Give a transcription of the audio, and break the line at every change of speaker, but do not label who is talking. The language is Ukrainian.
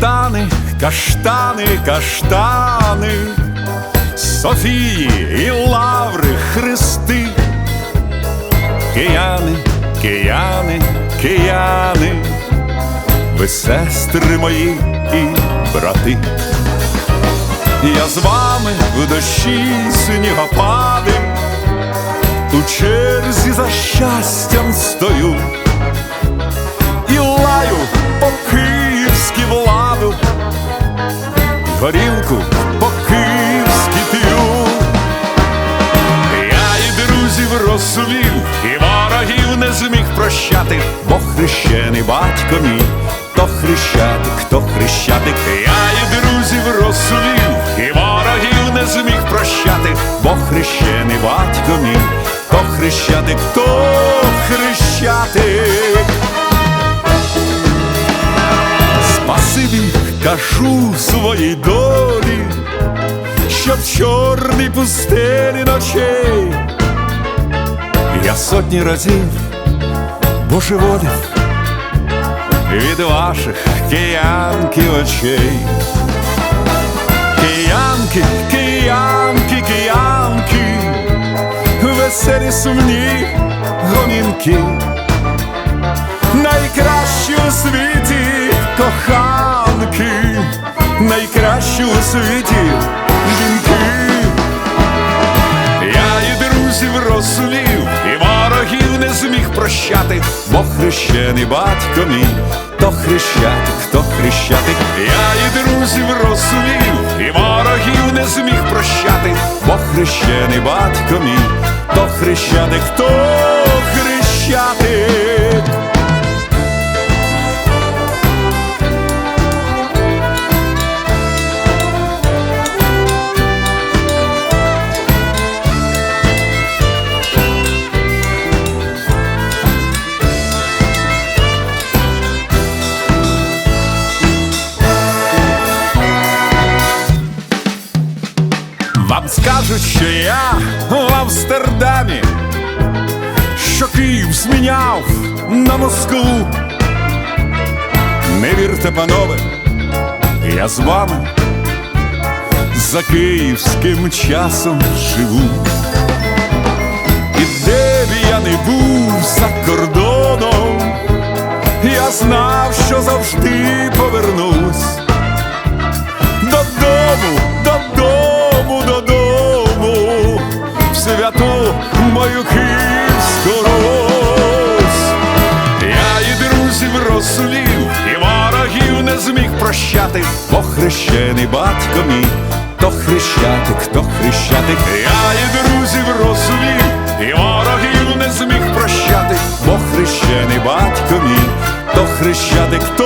Каштани, каштани, каштани, Софії і лаври хрести, кияни, кияни, кияни, ви сестри мої і брати. Я з вами в дощі снігопади, у черзі за щастям стою горілку по київськи п'ю. Я і друзів розсувів, і ворогів не зміг прощати, бо хрещений батько мій, то хрещатик, то хрещатик, я і друзів розсувів, і ворогів не зміг прощати, бо хрещений батько мій, то хрещатик, то хрещатик. Кажу своїй долі, що в чорній пустелі ночей. Я сотні разів божеволів від ваших киянки очей. Киянки, киянки, киянки, веселі сумні гомінки. Найкращі у світі коханки, найкращі у світі жінки. Я і друзів розсулів, і ворогів не зміг прощати, бо хрещений батько мій, то хрещатик, то хрещатик. Я і друзів розсулів, і ворогів не зміг прощати, бо хрещений батько мій, то хрещатик, то хрещатик. Вам скажуть, що я в Амстердамі, що Київ зміняв на Москву. Не вірте, панове, я з вами за київським часом живу. Прощати, похрещений батько мій, то хрещатик, то хрещатик. Я і друзів розумів, і ворогів не зміг прощати, похрещений батько мій, то хрещатик, то